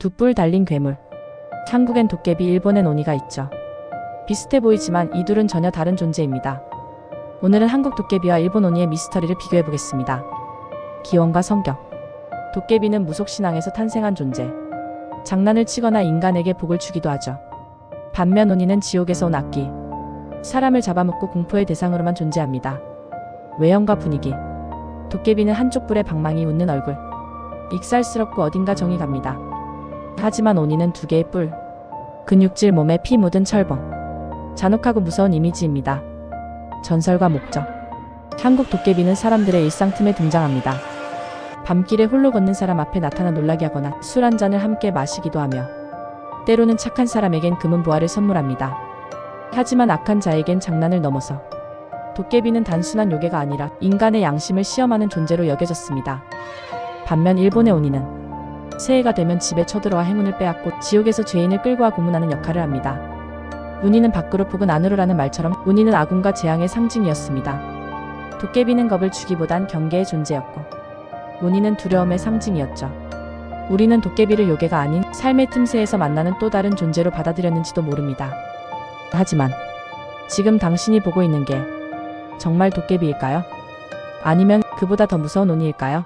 두 뿔 달린 괴물. 한국엔 도깨비, 일본엔 오니가 있죠. 비슷해 보이지만 이 둘은 전혀 다른 존재입니다. 오늘은 한국 도깨비와 일본 오니의 미스터리를 비교해 보겠습니다. 기원과 성격. 도깨비는 무속신앙에서 탄생한 존재. 장난을 치거나 인간에게 복을 주기도 하죠. 반면 오니는 지옥에서 온 악기. 사람을 잡아먹고 공포의 대상으로만 존재합니다. 외형과 분위기. 도깨비는 한쪽 뿔에 방망이 웃는 얼굴. 익살스럽고 어딘가 정이 갑니다. 하지만 오니는 두 개의 뿔. 근육질 몸에 피 묻은 철봉. 잔혹하고 무서운 이미지입니다. 전설과 목적. 한국 도깨비는 사람들의 일상 틈에 등장합니다. 밤길에 홀로 걷는 사람 앞에 나타나 놀라게 하거나 술 한 잔을 함께 마시기도 하며 때로는 착한 사람에겐 금은 보화를 선물합니다. 하지만 악한 자에겐 장난을 넘어서 도깨비는 단순한 요괴가 아니라 인간의 양심을 시험하는 존재로 여겨졌습니다. 반면 일본의 오니는 새해가 되면 집에 쳐들어와 행운을 빼앗고 지옥에서 죄인을 끌고 와 고문하는 역할을 합니다. 운이는 밖으로 폭은 안으로라는 말처럼 운이는 아군과 재앙의 상징이었습니다. 도깨비는 겁을 주기보단 경계의 존재였고 운이는 두려움의 상징이었죠. 우리는 도깨비를 요괴가 아닌 삶의 틈새에서 만나는 또 다른 존재로 받아들였는지도 모릅니다. 하지만 지금 당신이 보고 있는 게 정말 도깨비일까요? 아니면 그보다 더 무서운 운이일까요?